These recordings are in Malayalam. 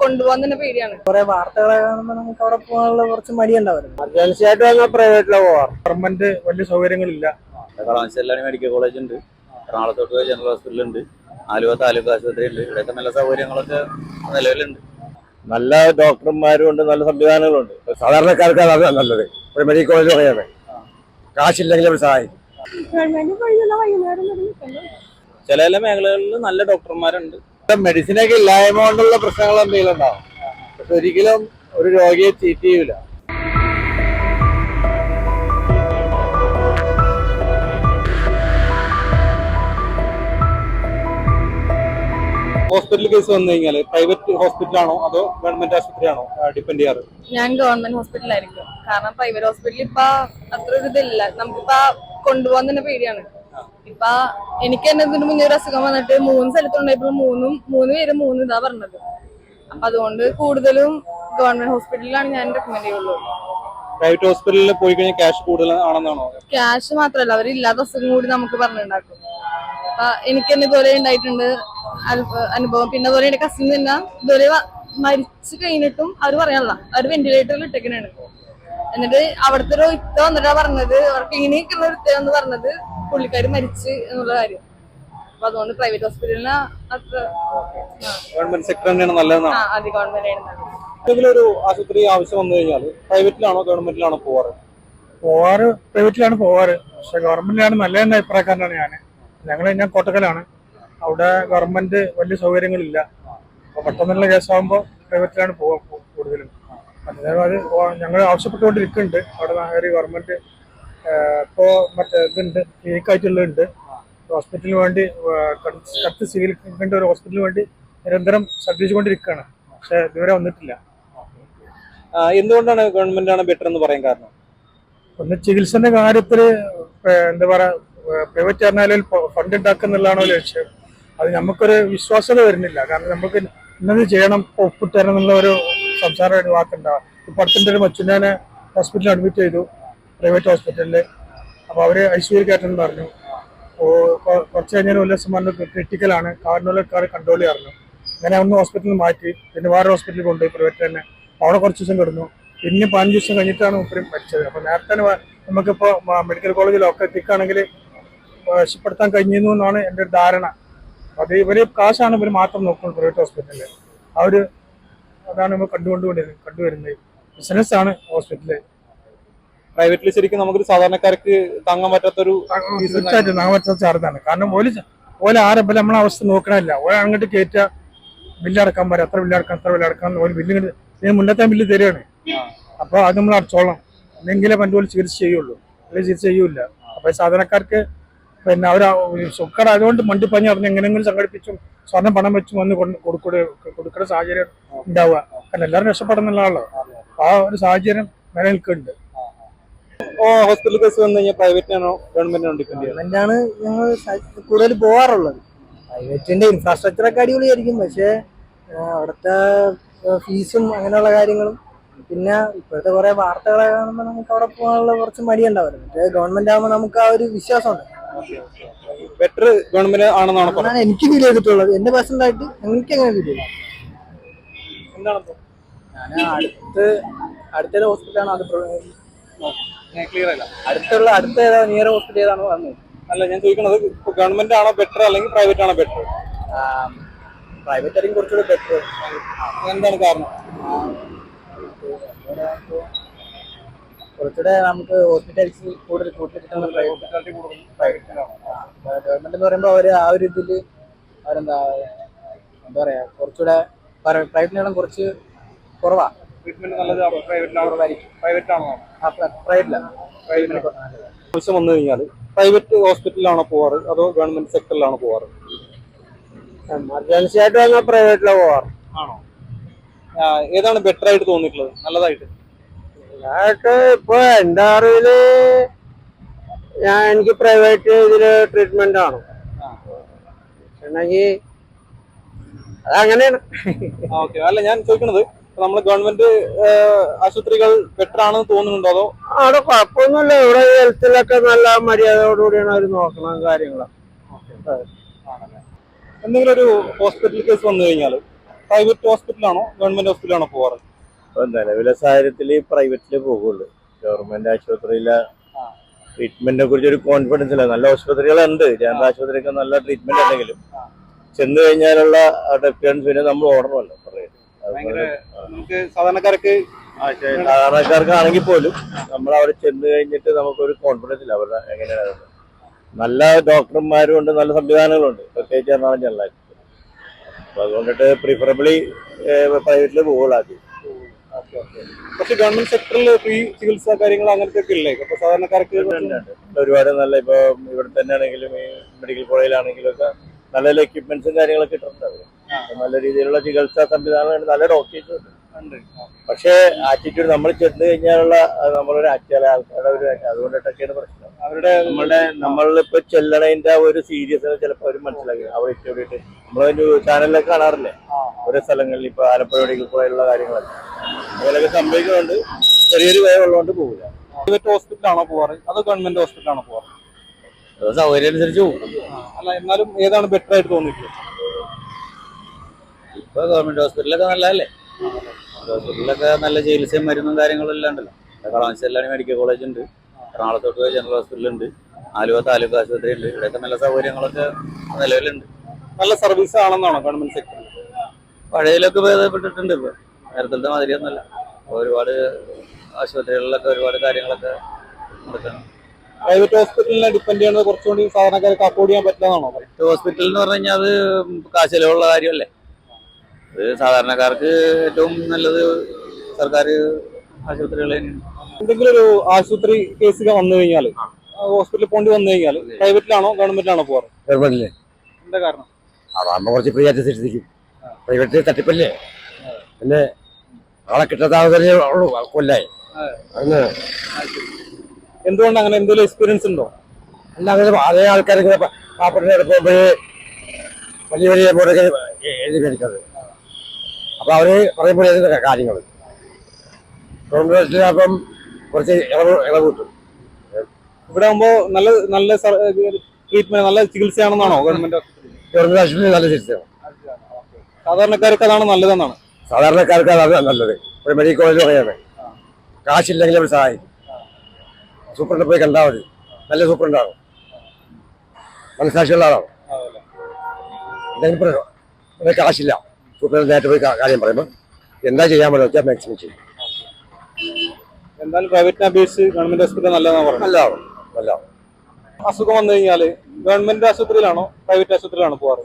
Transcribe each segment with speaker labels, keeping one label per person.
Speaker 1: കൊണ്ടുപോകാൻ തന്നെ പേടിയാണ്.
Speaker 2: കുറെ വാർത്തകളെ കാണുമ്പോൾ നമുക്ക് അവിടെ പോകാനുള്ള കുറച്ച് മടിയുണ്ടാവുന്നു
Speaker 3: എമർജൻസി ആയിട്ട് വന്നാൽ പ്രൈവറ്റിലാണ് പോവാറ്.
Speaker 4: ഗവൺമെന്റ് വലിയ സൗകര്യങ്ങളില്ല.
Speaker 5: കളമശ്ശേരിലാണ് മെഡിക്കൽ കോളേജ് ഉണ്ട്. എറണാകുളത്തോട്ട് ജനറൽ ഹോസ്പിറ്റൽ ഉണ്ട്. ആലുവ താലൂക്ക് ആശുപത്രി ഉണ്ട്. ഇവിടെയൊക്കെ നല്ല സൗകര്യങ്ങളൊക്കെ നിലവിലുണ്ട്.
Speaker 3: നല്ല ഡോക്ടർമാരും ഉണ്ട് നല്ല സംവിധാനങ്ങളുണ്ട് സാധാരണക്കാർക്ക് അതാണ് നല്ലത്. ഒരു മെഡിക്കൽ കോളേജ് പറയാതെ കാശില്ലെങ്കിൽ അവർ സഹായിക്കും.
Speaker 5: ചില ചില മേഖലകളിൽ നല്ല ഡോക്ടർമാരുണ്ട്.
Speaker 3: മെഡിസിനൊക്കെ ഇല്ലായ്മ കൊണ്ടുള്ള പ്രശ്നങ്ങൾ എന്തെങ്കിലും ഉണ്ടാവും പക്ഷെ ഒരിക്കലും ഒരു രോഗിയെ ചീറ്റ് ചെയ്യൂല.
Speaker 4: ഹോസ്പിറ്റൽ കേസ് വന്നു കഴിഞ്ഞാൽ പ്രൈവറ്റ് ഹോസ്പിറ്റലാണോ അതോ ഗവൺമെന്റ് ആശുപത്രിയാണോ ഡിപ്പെൻഡ് ചെയ്യാറ്?
Speaker 1: ഞാൻ ഗവൺമെന്റ് ഹോസ്പിറ്റലായിരിക്കും കാരണം പ്രൈവറ്റ് ഹോസ്പിറ്റലിൽ ഇപ്പൊ അത്ര ഒരു ഇതില്ല. നമുക്കിപ്പോ കൊണ്ടുപോകാൻ തന്നെ പേടിയാണ്. ഇപ്പൊ എനിക്ക് തന്നെ ഇതിന് മുന്നേ ഒരു അസുഖം വന്നിട്ട് മൂന്ന് സ്ഥലത്തുണ്ടായപ്പോൾ മൂന്നും മൂന്ന് പേര് മൂന്ന് ഇതാ പറഞ്ഞത്. അപ്പൊ അതുകൊണ്ട് കൂടുതലും ഗവൺമെന്റ് ഹോസ്പിറ്റലിലാണ് ഞാൻ റെക്കമെൻഡ് ചെയ്യുള്ളൂ.
Speaker 4: പ്രൈവറ്റ് ഹോസ്പിറ്റലിൽ പോയി കഴിഞ്ഞാൽ ക്യാഷ് കൂടുതൽ ആണെന്നാണോ?
Speaker 1: ക്യാഷ് മാത്രല്ല അവരില്ലാത്ത അസുഖം കൂടി നമുക്ക് പറഞ്ഞിട്ടുണ്ടാക്കും അപ്പൊ എനിക്ക് തന്നെ ഇതുപോലെ ഉണ്ടായിട്ടുണ്ട്. അനു- അനുഭവം. പിന്നെ അതുപോലെ എന്റെ കസിൻ തന്നെ ഇതുപോലെ മരിച്ചു കഴിഞ്ഞിട്ടും അവർ പറയാനുള്ള. അവർ വെന്റിലേറ്ററിൽ ഇട്ടേക്കണാണ്. എന്നിട്ട് അവിടുത്തെ ഒരു ഇത്ത വന്നിട്ടാ പറഞ്ഞത്. അവർക്ക് ഇങ്ങനെയൊക്കെയുള്ള ഒരു ഇത്ത എന്ന് പറഞ്ഞത്. പുള്ളിക്കാര് മരിച്ച് എന്നുള്ള കാര്യം. അപ്പൊ അതുകൊണ്ട് പ്രൈവറ്റ് ഹോസ്പിറ്റലിന് അത്ര
Speaker 4: ഗവൺമെന്റ് സെക്ടർ തന്നെയാണ് നല്ലതെന്നാണ്?
Speaker 1: ആ അത് ഗവൺമെന്റ് ആണ്
Speaker 4: എന്തെങ്കിലും ഒരു ആശുപത്രി ആവശ്യം വന്നു കഴിഞ്ഞാൽ പ്രൈവറ്റിലാണോ ഗവൺമെന്റിലാണോ പോവാറ്?
Speaker 6: പോവാറ് പ്രൈവറ്റിലാണ് പോവാറ്. പക്ഷെ ഗവൺമെന്റിലാണ് നല്ലതെന്ന അഭിപ്രായക്കാരനാണ് ഞാൻ ഞങ്ങൾ ഞാൻ കോട്ടക്കലാണ്. അവിടെ ഗവൺമെന്റ് വലിയ സൗകര്യങ്ങളില്ല. അപ്പൊ പെട്ടെന്നുള്ള കേസാകുമ്പോൾ പ്രൈവറ്റിലാണ് പോവാ കൂടുതലും. അത് ഞങ്ങൾ ആവശ്യപ്പെട്ടുകൊണ്ടിരിക്കുന്നുണ്ട്. അവിടെ നാഗരി ഗവൺമെന്റ് ഇപ്പോ മറ്റേ ഇതുണ്ട് ക്ലിനിക്കായിട്ടുള്ളുണ്ട് ഹോസ്പിറ്റലിന് വേണ്ടി കത്ത് സ്വീകരിക്കേണ്ട ഒരു ഹോസ്പിറ്റലിന് വേണ്ടി നിരന്തരം ശ്രദ്ധിച്ചുകൊണ്ടിരിക്കുകയാണ്. പക്ഷെ ഇതുവരെ വന്നിട്ടില്ല.
Speaker 4: എന്തുകൊണ്ടാണ് ഗവൺമെന്റ് ആണ് ബെറ്റർ എന്ന് പറയാൻ കാരണം?
Speaker 6: ഒന്ന് ചികിത്സന്റെ കാര്യത്തിൽ എന്താ പറയാ പ്രൈവറ്റ് പറഞ്ഞാലും ഫണ്ട് ഉണ്ടാക്കുന്നുള്ളതാണോ ലക്ഷ്യം. അത് നമുക്കൊരു വിശ്വാസത വരുന്നില്ല. കാരണം നമുക്ക് ഇന്നത് ചെയ്യണം ഇപ്പൊ ഒപ്പിട്ട് തരണം എന്നുള്ള ഒരു സംസാര ഒരു വാക്കുണ്ടാവും ഇപ്പൊ അടുത്തിന്റെ ഒരു മച്ചുനാനെ ഹോസ്പിറ്റലിൽ അഡ്മിറ്റ് ചെയ്തു പ്രൈവറ്റ് ഹോസ്പിറ്റലിൽ അപ്പോൾ അവർ ഐ സി യു കയറ്റെന്ന് പറഞ്ഞു കുറച്ച് കഴിഞ്ഞാൽ പറഞ്ഞു ക്രിട്ടിക്കലാണ് കാറിനുള്ളക്കാർ കൺട്രോൾ ചെയ്യാറുണ്ട് അങ്ങനെ ഒന്ന് ഹോസ്പിറ്റലിൽ മാറ്റി. പിന്നെ വേറെ ഹോസ്പിറ്റലിൽ കൊണ്ടുപോയി പ്രൈവറ്റ് തന്നെ. അവിടെ കുറച്ച് ദിവസം കിടന്നു. പിന്നെ പതിനഞ്ച് ദിവസം കഴിഞ്ഞിട്ടാണ് ഉപ്പരും മരിച്ചത്. അപ്പൊ നേരത്തെ നമുക്കിപ്പോ മെഡിക്കൽ കോളേജിലൊക്കെ എത്തിക്കുകയാണെങ്കിൽ രക്ഷപ്പെടുത്താൻ കഴിഞ്ഞിരുന്നു എന്നാണ് എന്റെ ധാരണ. അത് ഇവർ കാശാണ് ഇവർ മാത്രം നോക്കുന്നത് പ്രൈവറ്റ് ഹോസ്പിറ്റലിൽ അവർ അതാണ് നമ്മൾ കണ്ടുകൊണ്ടുകൊണ്ടിരുന്നത് കണ്ടുവരുന്നത്. ബിസിനസ് ആണ് ഹോസ്പിറ്റലിൽ
Speaker 4: പ്രൈവറ്റിൽ ശരിക്കും നമുക്ക് സാധാരണക്കാർക്ക് താങ്ങാൻ പറ്റാത്തൊരു
Speaker 6: തീർച്ചയായിട്ടും താങ്ങാൻ പറ്റാത്ത ചാർജാണ് കാരണം ഓൽ ഓല ആരപ്പം നമ്മളെ അവസ്ഥ നോക്കണമല്ല ഓല അങ്ങോട്ട് കയറ്റുക ബില്ലടക്കാൻ പറയാം. എത്ര ബില്ലടക്കാം എത്ര ബില്ലടക്കാം ഒരു ബില്ല് ഇതിന് മുന്നത്തെ ബില്ല് തരികയാണ് അപ്പോൾ അത് നമ്മൾ അടച്ചോളാം എന്നെങ്കിലേ പണ്ട് പോലെ ചികിത്സ ചെയ്യുള്ളൂ. അല്ലെങ്കിൽ ചികിത്സ ചെയ്യൂല അപ്പോൾ സാധാരണക്കാർക്ക് പിന്നെ അവർ സുക്കട അതുകൊണ്ട് മണ്ടിപ്പഞ്ഞ് അറിഞ്ഞ് എങ്ങനെയെങ്കിലും സംഘടിപ്പിച്ചും സ്വർണം പണം വെച്ചും വന്ന് കൊണ്ട് കൊടുക്കുക കൊടുക്കുന്ന സാഹചര്യം ഉണ്ടാവുക. കാരണം എല്ലാവരും രക്ഷപ്പെടുന്നുള്ളതാണല്ലോ ആ ഒരു സാഹചര്യം നിലനിൽക്കുന്നുണ്ട്.
Speaker 4: ഹോസ്പിറ്റൽ കേസ് വന്നു കഴിഞ്ഞാൽ പ്രൈവറ്റിനാണോ ഗവൺമെന്റിനാണോ ഡിപ്പെൻഡ് ചെയ്യുന്നത്
Speaker 2: ഗവൺമെന്റാണ് ഞങ്ങൾ കൂടുതൽ പോവാറുള്ളത്. പ്രൈവറ്റിന്റെ ഇൻഫ്രാസ്ട്രക്ചർ ഒക്കെ അടിപൊളിയായിരിക്കും. പക്ഷേ അവിടുത്തെ ഫീസും അങ്ങനെയുള്ള കാര്യങ്ങളും പിന്നെ ഇപ്പോഴത്തെ കുറെ വാർത്തകളെ കാണുമ്പോൾ നമുക്ക് അവിടെ പോകാനുള്ള കുറച്ച് മടിയുണ്ടാവില്ല. മറ്റേ ഗവൺമെന്റ് ആകുമ്പോൾ നമുക്ക് ആ ഒരു വിശ്വാസമുണ്ട്.
Speaker 4: ബെറ്റർ ഗവൺമെന്റ് ആണെന്നാണ്
Speaker 2: പറഞ്ഞത്? എനിക്ക് ഫീൽ ചെയ്തിട്ടുള്ളത്. എന്റെ പേഴ്സണൽ ആയിട്ട് എനിക്ക് അങ്ങനെ ഫീൽ ചെയ്തു
Speaker 4: എന്താണ്
Speaker 2: അടുത്ത് അടുത്തുള്ള ഹോസ്പിറ്റലാണ് അത്
Speaker 4: ക്ലിയർ അല്ല.
Speaker 2: അടുത്തുള്ള അടുത്ത ഏതാ നിയർ ഹോസ്പിറ്റൽ ഏതാണ് പറഞ്ഞത്
Speaker 4: അല്ല ഞാൻ ചോദിക്കുന്നത് ഗവൺമെന്റ് ആണോ ബെറ്റർ അല്ലെങ്കിൽ പ്രൈവറ്റ് ആണോ ബെറ്റർ
Speaker 2: പ്രൈവറ്റ് ആയിരിക്കും കുറച്ചുകൂടി ബെറ്റർ
Speaker 4: എന്താണ് കാരണം?
Speaker 2: കുറച്ചുകൂടെ നമുക്ക് ഹോസ്പിറ്റാലിറ്റി കൂടുതൽ കൂടുതൽ കിട്ടുന്ന ഗവൺമെന്റ് എന്ന് പറയുമ്പോൾ അവർ ആ ഒരു ഇതിൽ അവരെന്താ എന്താ പറയാ കുറച്ചുകൂടെ പ്രൈവറ്റിനേക്കാളും കുറച്ച് കുറവാ.
Speaker 4: ട്രീറ്റ്മെന്റ് നല്ലത് ആവശ്യം വന്നു കഴിഞ്ഞാൽ പ്രൈവറ്റ് ഹോസ്പിറ്റലിലാണോ പോവാറ്? അതോ ഗവൺമെന്റ് സെക്ടറിലാണോ പോവാറ്?
Speaker 3: എമർജൻസി ആയിട്ട് വന്നാൽ പ്രൈവറ്റിലാണ് പോവാറ്.
Speaker 4: ആണോ? ഏതാണ് ബെറ്റർ ആയിട്ട് തോന്നിയിട്ടുള്ളത്? നല്ലതായിട്ട്?
Speaker 3: ഞാനൊക്കെ ഇപ്പൊ എന്റെ അറിവിൽ ഞാൻ എനിക്ക് പ്രൈവറ്റ് ഇതിൽ ട്രീറ്റ്മെന്റ് ആണ് എന്നെങ്കിൽ അതങ്ങനെയാണ്.
Speaker 4: ഓക്കെ അല്ല ഞാൻ ചോദിക്കണത് നമ്മൾ ഗവൺമെന്റ് ആശുപത്രികൾ ബെറ്റർ ആണെന്ന് തോന്നുന്നുണ്ടോ അതോ?
Speaker 3: അവിടെ കുഴപ്പമൊന്നുമില്ല. ഇവിടെ ഹെൽത്തിലൊക്കെ നല്ല മര്യാദയോടുകൂടിയാണ് അവർ നോക്കണം കാര്യങ്ങൾ
Speaker 4: എന്തെങ്കിലും ഒരു ഹോസ്പിറ്റൽ കേസ് വന്നു കഴിഞ്ഞാൽ പ്രൈവറ്റ് ഹോസ്പിറ്റലാണോ ഗവൺമെന്റ് ഹോസ്പിറ്റലാണോ പോവാറ്?
Speaker 7: ഇപ്പൊ നിലവിലെ സാഹചര്യത്തിൽ പ്രൈവറ്റിൽ പോകുള്ളൂ. ഗവൺമെന്റ് ആശുപത്രിയിലെ ട്രീറ്റ്മെന്റിനെ കുറിച്ച് ഒരു കോൺഫിഡൻസ് ഇല്ല. നല്ല ആശുപത്രികളുണ്ട്. ജനറൽ ആശുപത്രിക്ക് നല്ല ട്രീറ്റ്മെന്റ് ഉണ്ടെങ്കിലും. ചെന്ന് കഴിഞ്ഞാലുള്ള ഡെഫിഡൻസ് പിന്നെ നമ്മൾ ഓടണമല്ലോ
Speaker 4: നമുക്ക് സാധാരണക്കാർക്ക്
Speaker 7: സാധാരണക്കാർക്കാണെങ്കിൽ പോലും നമ്മൾ അവിടെ ചെന്ന് കഴിഞ്ഞിട്ട് നമുക്കൊരു കോൺഫിഡൻസ് ഇല്ല. അവരുടെ എങ്ങനെയാണ് നല്ല ഡോക്ടർമാരും ഉണ്ട് നല്ല സംവിധാനങ്ങളുണ്ട്. പ്രത്യേകിച്ച് എറണാകുളം ജനറൽ ആശുപത്രി. അപ്പൊ അതുകൊണ്ടിട്ട് പ്രിഫറബിളി പ്രൈവറ്റിൽ പോകുള്ളൂ ആദ്യം.
Speaker 4: പക്ഷെ ഗവൺമെന്റ് സെക്ടറിൽ ഫ്രീ ചികിത്സ കാര്യങ്ങൾ അങ്ങനത്തെ ഒക്കെ ഇല്ലേ അപ്പൊ സാധാരണക്കാർക്ക്.
Speaker 7: ഒരുപാട് നല്ല ഇപ്പൊ ഇവിടെ തന്നെ ആണെങ്കിലും ഈ മെഡിക്കൽ കോളേജിലാണെങ്കിലും ഒക്കെ നല്ല നല്ല എക്യുപ്മെന്റ്സും കാര്യങ്ങളൊക്കെ ഇട്ടിട്ടുണ്ട് നല്ല രീതിയിലുള്ള ചികിത്സാ സംവിധാനം നല്ല ഡോക്ടേഴ്സ് ഉണ്ട്. പക്ഷേ ആറ്റിറ്റ്യൂഡ് നമ്മൾ ചെന്ന് കഴിഞ്ഞാലുള്ള നമ്മളൊരു ചില ആൾക്കാരുടെ ഒരു അതുകൊണ്ടിട്ടൊക്കെയാണ് പ്രശ്നം.
Speaker 4: അവരുടെ
Speaker 7: നമ്മളുടെ നമ്മളിപ്പോ ചെല്ലണതിന്റെ ഒരു സീരിയസ് ചിലപ്പോൾ അവർ മനസ്സിലാക്കി. അവിടെ ഇഷ്ടപ്പെട്ട് നമ്മൾ ചാനലിലൊക്കെ കാണാറില്ലേ? ഓരോ സ്ഥലങ്ങളിൽ ഇപ്പൊ ആലപ്പുഴ മെഡിക്കൽ കോളേജിലുള്ള കാര്യങ്ങളൊക്കെ. അങ്ങനെയൊക്കെ സംഭവിക്കുന്നുണ്ട് ചെറിയൊരു ഭയം ഉള്ളതുകൊണ്ട് പോകില്ല
Speaker 4: പ്രൈവറ്റ് ഹോസ്പിറ്റലാണോ പോവാറ്? അതോ ഗവൺമെന്റ് ഹോസ്പിറ്റലാണോ പോവാറ്?
Speaker 8: സൗകര്യമനുസരിച്ച് സൗകര്യം അനുസരിച്ച് പോകും
Speaker 4: അല്ല എന്നാലും ഏതാണ് ബെറ്റർ ആയിട്ട് തോന്നിയിട്ടുള്ളത്?
Speaker 8: ഇപ്പൊ ഗവൺമെന്റ് ഹോസ്പിറ്റലൊക്കെ നല്ലതല്ലേ? ഹോസ്പിറ്റലിലൊക്കെ നല്ല ചികിത്സയും മരുന്നും കാര്യങ്ങളും എല്ലാം ഉണ്ടല്ലോ. കളമശ്ശേരി മെഡിക്കൽ കോളേജ് ഉണ്ട്. എറണാകുളത്തോട്ട് പോയ ജനറൽ ഹോസ്പിറ്റൽ ഉണ്ട് ആലുവ താലൂക്ക് ആശുപത്രി ഉണ്ട്. ഇവിടെയൊക്കെ നല്ല സൗകര്യങ്ങളൊക്കെ നിലവിലുണ്ട്.
Speaker 4: നല്ല സർവീസ് ആണെന്നാണോ ഗവൺമെന്റ് സെക്ടറിൽ
Speaker 8: പഴയതിലൊക്കെ ഭേദപ്പെട്ടിട്ടുണ്ട് ഇപ്പൊ. നേരത്തെ മാതിരിയൊന്നുമല്ല. ഒരുപാട് ആശുപത്രികളിലൊക്കെ ഒരുപാട് കാര്യങ്ങളൊക്കെ നടക്കണം
Speaker 4: പ്രൈവറ്റ് ഹോസ്പിറ്റലിനെ ഡിപ്പെൻഡ് ചെയ്യുന്നത് കുറച്ചുകൂടി സാധാരണക്കാർക്ക് അഫോർഡ് ചെയ്യാൻ പറ്റുന്നതാണോ?
Speaker 8: ഹോസ്പിറ്റൽ എന്ന് പറഞ്ഞു കഴിഞ്ഞാൽ അത് കാശിലുള്ള കാര്യമല്ലേ? അത് സാധാരണക്കാർക്ക് ഏറ്റവും നല്ലത് സർക്കാർ ആശുപത്രികൾ തന്നെയാണ്.
Speaker 4: എന്തെങ്കിലും ഒരു ആശുപത്രി കേസ് വന്നു കഴിഞ്ഞാൽ ഹോസ്പിറ്റലിൽ പോണ്ടി വന്നു കഴിഞ്ഞാൽ പ്രൈവറ്റിലാണോ ഗവൺമെന്റിലാണോ പോകാറ്?
Speaker 7: ഗവൺമെന്റിൽ.
Speaker 4: എന്താ കാരണം?
Speaker 7: അതാകുമ്പോ കുറച്ച് ഫ്രീ ആയിട്ട് പ്രൈവറ്റ് തട്ടിപ്പല്ലേ? പിന്നെ ആളെ കിട്ടാത്തേ ഉള്ളൂ കൊല്ലായി. അങ്ങനെ
Speaker 4: എന്തുകൊണ്ട് അങ്ങനെ എന്തെങ്കിലും എക്സ്പീരിയൻസ് ഉണ്ടോ?
Speaker 7: അല്ല അങ്ങനെ അതേ ആൾക്കാർ വലിയ വലിയ ബോർഡൊക്കെ എഴുതി മേടിക്കുന്നത് അപ്പൊ അവർ പറയപ്പെടുന്ന കാര്യങ്ങൾ കോൺഗ്രസിനപ്പം കുറച്ച് ഇളവ് ഇളവ് കിട്ടും.
Speaker 4: ഇവിടെ ആകുമ്പോ നല്ല നല്ല ട്രീറ്റ്മെന്റ് നല്ല ചികിത്സയാണെന്നാണോ ഗവൺമെന്റ്
Speaker 7: ഗവൺമെന്റ് ആശുപത്രി നല്ല ചികിത്സയാണ്.
Speaker 4: സാധാരണക്കാർക്ക് അതാണ് നല്ലതെന്നാണ്.
Speaker 7: സാധാരണക്കാർക്ക് അതാണ് നല്ലത്. ഒരു മെഡിക്കൽ കോളേജ് പറയാണ് കാശില്ലെങ്കിൽ അവർ സഹായിക്കും. സൂപ്രണ്ട് പോയി കണ്ടാൽ മതി. നല്ല സൂപ്രണ്ടാണ് മനസ്സാക്ഷിയുള്ള ആളാണ് എന്തെങ്കിലും കാശില്ല. സൂപ്രണ്ട് നേരിട്ട് പോയി കാര്യം പറയുമ്പോൾ എന്താ ചെയ്യാൻ പറ്റുക വെച്ചാൽ മാക്സിമം ചെയ്യും.
Speaker 4: എന്തായാലും പ്രൈവറ്റിനെ അപേക്ഷിച്ച് ഗവൺമെന്റ് ഹോസ്പിറ്റൽ നല്ലതാണ് പറഞ്ഞു
Speaker 7: നല്ലതാണ് നല്ലതാണ്
Speaker 4: അസുഖം വന്നു കഴിഞ്ഞാൽ ഗവൺമെന്റ് ആശുപത്രിയിലാണോ പ്രൈവറ്റ് ആശുപത്രിയിലാണോ പോവാറ്?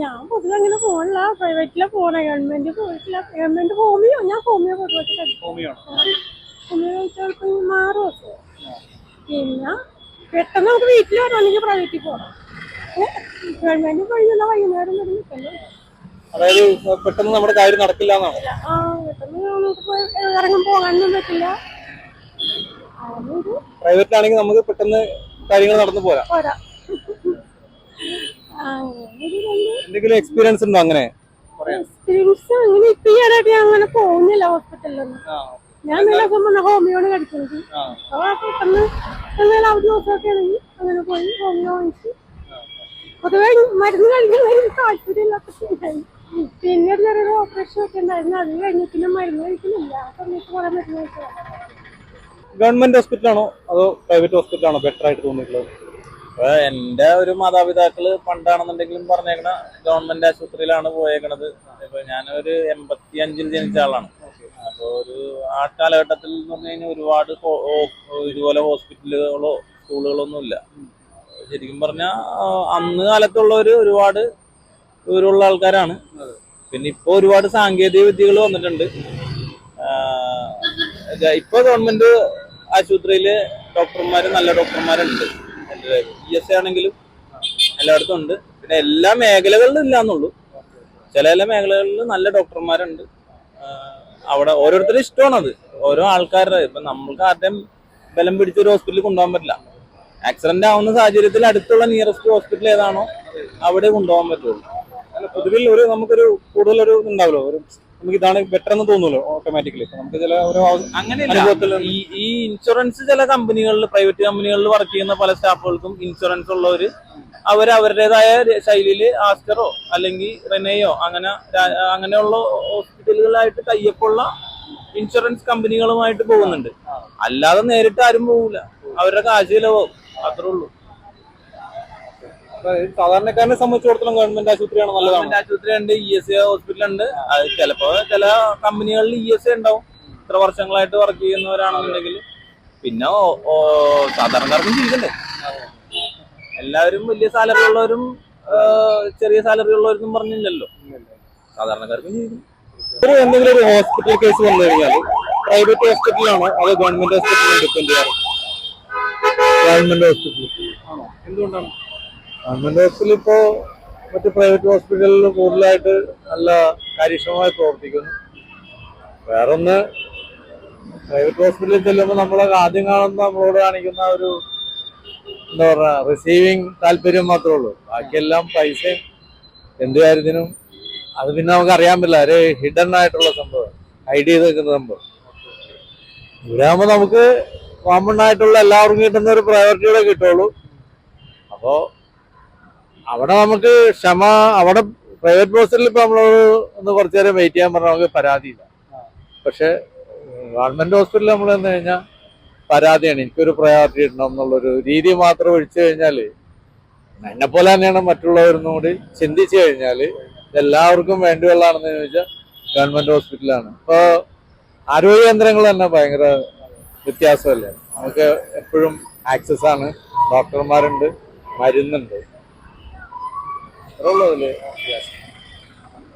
Speaker 9: ഞാൻ പൊതുവെ അങ്ങനെ പോണില്ല. പ്രൈവറ്റിലാ പോണേ. ഗവൺമെന്റ് പോയിട്ടില്ല. Government homeo? ഞാൻ ഹോമിയോ പൊതുവെ ഹോമിയോ. കഴിച്ചാൽ മാറും പിന്നെ പെട്ടെന്ന് നമുക്ക് വീട്ടിൽ വരണമെങ്കിൽ പ്രൈവറ്റിൽ പോകണം ഗവൺമെന്റ് പോയി വൈകുന്നേരം വരെ നിൽക്കുന്നു
Speaker 4: അതായത് പെട്ടെന്ന് നമ്മുടെ കാര്യം നടക്കില്ല എന്നാണ്. പ്രൈവറ്റിലാണെങ്കിൽ നമുക്ക് പെട്ടെന്ന് കാര്യങ്ങൾ നടന്നു പോരാ. എന്തെങ്കിലും എക്സ്പീരിയൻസ് ഉണ്ടോ അങ്ങനെ?
Speaker 9: എക്സ്പീരിയൻസ് അങ്ങനെ ഇപ്പൊ ഈ ഇടയായിട്ട് ഞാൻ അങ്ങനെ പോകുന്നില്ല ഹോസ്പിറ്റലിലൊന്നും ഞാൻ നല്ല ഹോമിയോണ് കഴിക്കുന്നത് അപ്പൊ പെട്ടെന്ന് എന്തെങ്കിലും അവധി ദിവസമൊക്കെ ആണെങ്കിൽ അങ്ങനെ പോയി ഹോമിയോ വാങ്ങിച്ച്. പൊതുവെ മരുന്ന് കഴിക്കുന്നതിന് താല്പര്യമില്ലാത്ത ശീലമായി പിന്നെ ചെറിയൊരു ഓപ്പറേഷൻ ഒക്കെ ഉണ്ടായിരുന്നു. അത് കഴിഞ്ഞ് പിന്നെ മരുന്ന് കഴിക്കുന്നില്ല. ആ സമയത്ത് കുറെ മരുന്ന് കഴിച്ചതാണ്
Speaker 4: ഗവൺമെന്റ് ഹോസ്പിറ്റലാണോ അതോ പ്രൈവറ്റ് ഹോസ്പിറ്റലാണോ ബെറ്റർ ആയിട്ട് തോന്നിയിട്ടുള്ളത്?
Speaker 8: അപ്പൊ എന്റെ ഒരു മാതാപിതാക്കൾ പണ്ടാണെന്നുണ്ടെങ്കിലും പറഞ്ഞേക്കണ ഗവൺമെന്റ് ആശുപത്രിയിലാണ് പോയേക്കണത്. ഇപ്പൊ ഞാനൊരു എൺപത്തി അഞ്ചിൽ ജനിച്ച ആളാണ്. അപ്പൊ ഒരു ആ കാലഘട്ടത്തിൽ എന്ന് പറഞ്ഞു കഴിഞ്ഞാൽ ഒരുപാട് ഹോ- ഇതുപോലെ ഹോസ്പിറ്റലുകളോ സ്കൂളുകളോ ഒന്നും ഇല്ല ശരിക്കും പറഞ്ഞാൽ അന്ന് കാലത്തുള്ളവര് ഒരുപാട് ദൂരമുള്ള ആൾക്കാരാണ്. പിന്നെ ഇപ്പൊ ഒരുപാട് സാങ്കേതിക വിദ്യകൾ വന്നിട്ടുണ്ട്. ഇപ്പൊ ഗവൺമെന്റ് ആശുപത്രിയിൽ ഡോക്ടർമാര് നല്ല ഡോക്ടർമാരുണ്ട്. ഇ എസ് ആണെങ്കിലും എല്ലായിടത്തും ഉണ്ട്. പിന്നെ എല്ലാ മേഖലകളിലും ഇല്ലാന്നുള്ളൂ. ചില ചില മേഖലകളിൽ നല്ല ഡോക്ടർമാരുണ്ട്. അവിടെ ഓരോരുത്തരും അത് ഓരോ ആൾക്കാരുടെ ഇപ്പൊ നമ്മൾക്ക് ആരുടെയും ബലം പിടിച്ച് ഒരു ഹോസ്പിറ്റലിൽ കൊണ്ടുപോകാൻ പറ്റില്ല. ആക്സിഡന്റ് ആവുന്ന സാഹചര്യത്തിൽ അടുത്തുള്ള നിയറസ്റ്റ് ഹോസ്പിറ്റൽ ഏതാണോ അവിടെ കൊണ്ടുപോകാൻ പറ്റുള്ളൂ.
Speaker 4: പൊതുവിൽ ഒരു നമുക്കൊരു കൂടുതലൊരു ഉണ്ടാവല്ലോ ഒരു നമുക്ക് ഇതാണ് ബെറ്റർ എന്ന് തോന്നുമല്ലോ ഓട്ടോമാറ്റിക്കലി നമുക്ക് ചില ഒരു
Speaker 8: അങ്ങനെയല്ല
Speaker 4: അനുഭവത്തിൽ
Speaker 8: ഈ ഈ ഇൻഷുറൻസ് ചില കമ്പനികളിൽ പ്രൈവറ്റ് കമ്പനികളിൽ വർക്ക് ചെയ്യുന്ന പല സ്റ്റാഫുകൾക്കും ഇൻഷുറൻസ് ഉള്ളവര് അവർ അവരുടേതായ ശൈലിയിൽ ആസ്റ്ററോ അല്ലെങ്കിൽ റെനയോ അങ്ങനെ അങ്ങനെയുള്ള ഹോസ്പിറ്റലുകളായിട്ട് കയ്യപ്പുള്ള ഇൻഷുറൻസ് കമ്പനികളുമായിട്ട് പോകുന്നുണ്ട്. അല്ലാതെ നേരിട്ട് ആരും പോകില്ല അവരുടെ കാശ് ചിലവാകും. അത്രേ ഉള്ളൂ.
Speaker 4: സാധാരണക്കാരനെ സംബന്ധിച്ചിടത്തോളം ഗവൺമെന്റ് ആശുപത്രിയാണ് നല്ലതാണ്.
Speaker 8: ഗവൺമെന്റ് ആശുപത്രി ഉണ്ട് ഇ എസ് ഐ ഹോസ്പിറ്റൽ ഉണ്ട് അത് ചിലപ്പോ ചില കമ്പനികളിൽ ഇ എസ് ഐ ഉണ്ടാവും. ഇത്ര വർഷങ്ങളായിട്ട് വർക്ക് ചെയ്യുന്നവരാണെന്നുണ്ടെങ്കിൽ പിന്നെ സാധാരണക്കാർക്കും ജീവിക്കണ്ടേ എല്ലാവരും വലിയ സാലറി ഉള്ളവരും ചെറിയ സാലറി ഉള്ളവരും പറഞ്ഞില്ലല്ലോ. സാധാരണക്കാർക്കും ജീവിക്കും
Speaker 4: ഒരു എന്തെങ്കിലും ഒരു ഹോസ്പിറ്റൽ കേസ് വന്നു കഴിഞ്ഞാൽ പ്രൈവറ്റ് ഹോസ്പിറ്റലാണോ അതോ ഗവൺമെന്റ് ഹോസ്പിറ്റലിൽ ഡിപ്പെൻഡ് ചെയ്യാറ്?
Speaker 10: ഗവൺമെന്റ് ഹോസ്പിറ്റൽ
Speaker 4: എന്തുകൊണ്ടാണ്?
Speaker 10: ഹോസ്പിറ്റൽ ഇപ്പോ മറ്റ് പ്രൈവറ്റ് ഹോസ്പിറ്റലുകളിൽ കൂടുതലായിട്ട് നല്ല കാര്യക്ഷമമായി പ്രവർത്തിക്കുന്നു. വേറൊന്ന് പ്രൈവറ്റ് ഹോസ്പിറ്റലിൽ ചെല്ലുമ്പോൾ നമ്മളെ ആദ്യം കാണുന്ന നമ്മളോട് കാണിക്കുന്ന ഒരു എന്താ പറയുക റിസീവിങ് താല്പര്യം മാത്രമേ ഉള്ളൂ. ബാക്കിയെല്ലാം പൈസ എന്ത് കാര്യത്തിനും അത് പിന്നെ നമുക്ക് അറിയാൻ പറ്റില്ല. ഒരു ഹിഡൻ ആയിട്ടുള്ള സംഭവം ഹൈഡ് ചെയ്ത് വെക്കുന്ന സംഭവം. ഇവിടെ ആകുമ്പോൾ നമുക്ക് കോമൺ ആയിട്ടുള്ള എല്ലാവർക്കും കിട്ടുന്ന ഒരു പ്രയോറിറ്റിയുടെ കിട്ടുള്ളൂ. അപ്പോ അവിടെ നമുക്ക് ക്ഷമ അവിടെ പ്രൈവറ്റ് ഹോസ്പിറ്റലിൽ ഇപ്പൊ നമ്മളോട് ഒന്ന് കുറച്ചു നേരം വെയിറ്റ് ചെയ്യാൻ പറഞ്ഞാൽ നമുക്ക് പരാതിയില്ല. പക്ഷെ ഗവൺമെന്റ് ഹോസ്പിറ്റലിൽ നമ്മൾ എന്ന് കഴിഞ്ഞാൽ പരാതിയാണ്. എനിക്കൊരു പ്രയോറിറ്റി ഇടണം എന്നുള്ളൊരു രീതി മാത്രം ഒഴിച്ചു കഴിഞ്ഞാൽ എന്നെ പോലെ തന്നെയാണ് മറ്റുള്ളവരും കൂടി ചിന്തിച്ചു കഴിഞ്ഞാൽ എല്ലാവർക്കും വേണ്ടിയുള്ളതാണെന്ന് ചോദിച്ചാൽ ഗവൺമെന്റ് ഹോസ്പിറ്റലാണ് ഇപ്പോൾ ആരോഗ്യ കേന്ദ്രങ്ങൾ തന്നെ ഭയങ്കര വ്യത്യാസമല്ലേ? നമുക്ക് എപ്പോഴും ആക്സസ് ആണ്. ഡോക്ടർമാരുണ്ട് മരുന്നുണ്ട്.
Speaker 4: ഉള്ളൂ അതിൽ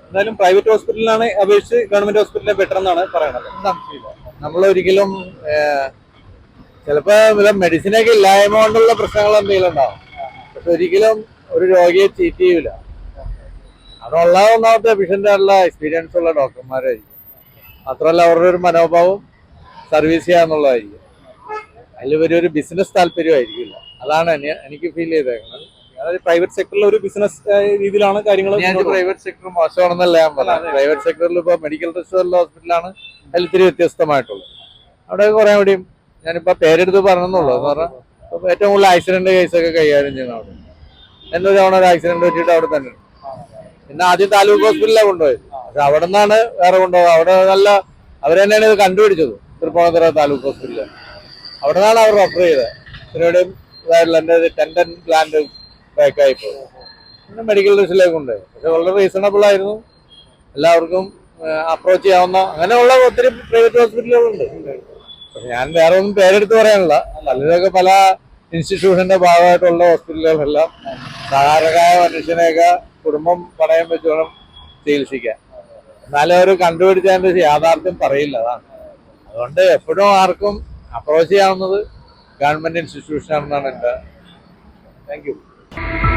Speaker 4: എന്തായാലും പ്രൈവറ്റ് ഹോസ്പിറ്റലിലാണ് അപേക്ഷിച്ച് ഗവൺമെന്റ് ഹോസ്പിറ്റലിലെ ബെറ്റർ എന്നാണ് പറയണത്
Speaker 10: നമ്മൾ ഒരിക്കലും ചിലപ്പോ വല്ല മെഡിസിനൊക്കെ ഇല്ലായ്മ കൊണ്ടുള്ള പ്രശ്നങ്ങൾ എന്തെങ്കിലും ഉണ്ടാവും. പക്ഷെ ഒരിക്കലും ഒരു രോഗിയെ ചീറ്റ് ചെയ്യൂല. അതുള്ള ഒന്നാമത്തെ എഫിഷ്യന്റ് ആയിട്ടുള്ള എക്സ്പീരിയൻസ് ഉള്ള ഡോക്ടർമാരായിരിക്കും. മാത്രമല്ല അവരുടെ ഒരു മനോഭാവം സർവീസ് ചെയ്യാന്നുള്ളതായിരിക്കും അതിൽ ഒരു ബിസിനസ് താല്പര്യമായിരിക്കില്ല. അതാണ് എനിക്ക് ഫീൽ ചെയ്തേക്കുന്നത്
Speaker 4: അതായത് പ്രൈവറ്റ് സെക്ടറിൽ ഒരു ബിസിനസ് രീതിയിലാണ് കാര്യങ്ങൾ
Speaker 10: പ്രൈവറ്റ് സെക്ടർ മോശമാണെന്നല്ല ഞാൻ പറഞ്ഞത്. പ്രൈവറ്റ് സെക്ടറിൽ ഇപ്പൊ മെഡിക്കൽ റിസർച്ച് ഹോസ്പിറ്റലാണ് അതിൽ ഇത്തിരി വ്യത്യസ്തമായിട്ടുള്ളത്. അവിടെ കുറെ കൂടിയും ഞാനിപ്പോ പേരെടുത്ത് പറഞ്ഞെന്നുള്ളൂ. എന്ന് പറഞ്ഞാൽ ഏറ്റവും കൂടുതൽ ആക്സിഡന്റ് കേസൊക്കെ കൈകാര്യം ചെയ്യുന്ന അവിടെ. എന്നൊരു തവണ ഒരു ആക്സിഡന്റ് പറ്റിയിട്ട് അവിടെ തന്നെ. പിന്നെ ആദ്യം താലൂക്ക് ഹോസ്പിറ്റലിലാണ് കൊണ്ടുപോയത്. പക്ഷെ അവിടെ നിന്നാണ് വേറെ കൊണ്ടുപോയത്. അവിടെ നല്ല അവർ തന്നെയാണ് ഇത് കണ്ടുപിടിച്ചത്. തൃപ്പൂണിത്തുറ താലൂക്ക് ഹോസ്പിറ്റലിൽ അവിടെ നിന്നാണ് അവർ റെഫർ ചെയ്തത്. ഇതിനോടും എന്റെ ടെൻഡൻ പ്ലാന്റ് ബാക്കായി പോയി പിന്നെ മെഡിക്കൽ റിസർച്ചിലേക്ക് ഉണ്ട്. പക്ഷെ വളരെ റീസണബിൾ ആയിരുന്നു. എല്ലാവർക്കും അപ്രോച്ച് ചെയ്യാവുന്ന അങ്ങനെയുള്ള ഒത്തിരി പ്രൈവറ്റ് ഹോസ്പിറ്റലുകളുണ്ട് പക്ഷെ ഞാൻ വേറെ ഒന്നും പേരെടുത്ത് പറയാനില്ല. പലരൊക്കെ പല ഇൻസ്റ്റിറ്റ്യൂഷന്റെ ഭാഗമായിട്ടുള്ള ഹോസ്പിറ്റലുകളെല്ലാം സാധാരണക്കായ മനുഷ്യനെയൊക്കെ കുടുംബം പണയം വെച്ച് വേണം ചികിത്സിക്കാൻ. എന്നാലും അവർ കണ്ടുപിടിച്ചതിന്റെ യാഥാർത്ഥ്യം പറയില്ല. അതാണ്. അതുകൊണ്ട് എപ്പോഴും ആർക്കും അപ്രോച്ച് ചെയ്യാവുന്നത് ഗവൺമെന്റ് ഇൻസ്റ്റിറ്റ്യൂഷൻ ആണെന്നാണ് എന്റെ താങ്ക് യു you.